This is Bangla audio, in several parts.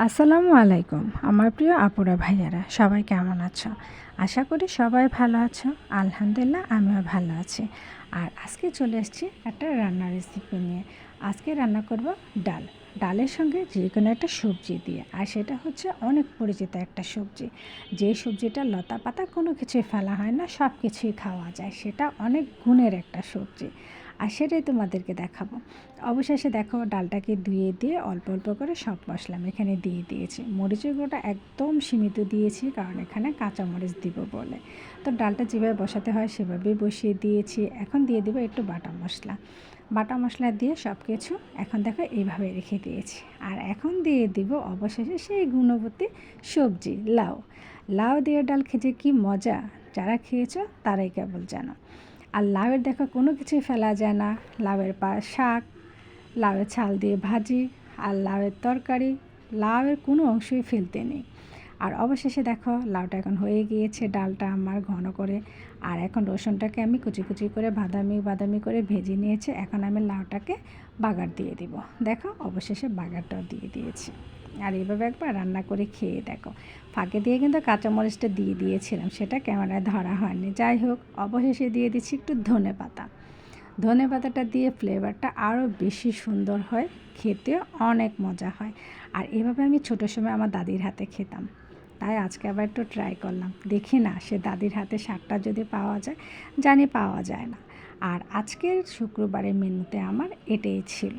আসসালামু আলাইকুম, আমার প্রিয় আপুরা ভাইয়ারা, সবাই কেমন আছো? আশা করি সবাই ভালো আছো, আলহামদুলিল্লাহ আমিও ভালো আছি। আর আজকে চলে এসেছি একটা রান্নার রেসিপি নিয়ে। আজকে রান্না করব ডাল। ডালের সঙ্গে যে কোনো একটা সবজি দিয়ে, আর সেটা হচ্ছে অনেক পরিচিত একটা সবজি। যে সবজিটা লতা পাতা কোনো কিছুই ফেলা হয় না সব কিছুই খাওয়া যায়। সেটা অনেক গুণের একটা সবজি। আর সেটাই তোমাদেরকে দেখাবো। অবশেষে দেখো ডালটাকে ধুয়ে দিয়ে অল্প অল্প করে সব মশলা আমি এখানে দিয়ে দিয়েছি। মরিচের গুঁড়োটা একদম সীমিত দিয়েছি, কারণ এখানে কাঁচা মরিচ দিব বলে। তো ডালটা যেভাবে বসাতে হয় সেভাবেই বসিয়ে দিয়েছি। এখন দিয়ে দেবো একটু বাটা মশলা। বাটা মশলা দিয়ে সব কিছু এখন দেখো এইভাবে রেখে দিয়েছি। আর এখন দিয়ে দিব অবশেষে সেই গুণবতী সবজি, লাউ। লাউ দিয়ে ডাল খেতে কি মজা? যারা খেয়েছো তারাই কেবল জানো। আর লাউয়ের দেখো কোনো কিছুই ফেলা যায় না। লাউয়ের পা শাক, লাউয়ের ছাল দিয়ে ভাজি আর লাউয়ের তরকারি, লাউয়ের কোনো অংশই ফেলতে নেই। আর অবশেষে দেখো, লাউটা এখন হয়ে গিয়েছে ডালটা আমার ঘন করে। আর এখন রসুনটাকে আমি কুচি কুচি করে বাদামি বাদামি করে ভেজে নিয়েছি। এখন আমি লাউটাকে বাগার দিয়ে দিব। দেখো, অবশেষে বাগারটাও দিয়ে দিয়েছি। আর এইভাবে একবার রান্না করে খেয়ে দেখো। ফাঁকে দিয়ে কিন্তু কাঁচামরিচটা দিয়ে দিয়েছিলাম, সেটা ক্যামেরায় ধরা হয়নি। যাই হোক, অবশেষে দিয়ে দিচ্ছি একটু ধনে পাতা। ধনে পাতাটা দিয়ে ফ্লেভারটা আরও বেশি সুন্দর হয় খেতে অনেক মজা হয়। আর এভাবে আমি ছোটো সময় আমার দাদির হাতে খেতাম। তাই আজকে আবার একটু ট্রাই করলাম। দেখি না, সে দাদির হাতে শাকটা যদি পাওয়া যায়, জানি পাওয়া যায় না। আর আজকের শুক্রবারের মেনুতে আমার এটাই ছিল।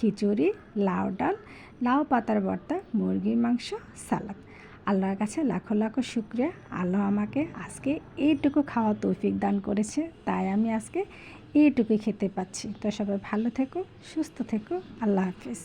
খিচুড়ি, লাউ ডাল, লাউ পাতার ভর্তা, মুরগির মাংস, সালাদ। আল্লাহর কাছে লাখো লাখো শুক্রিয়া। আল্লাহ আমাকে আজকে এইটুকু খাওয়া তৌফিক দান করেছে, তাই আমি আজকে এইটুকুই খেতে পাচ্ছি। তো সবাই ভালো থেকো, সুস্থ থেকো। আল্লাহ হাফিজ।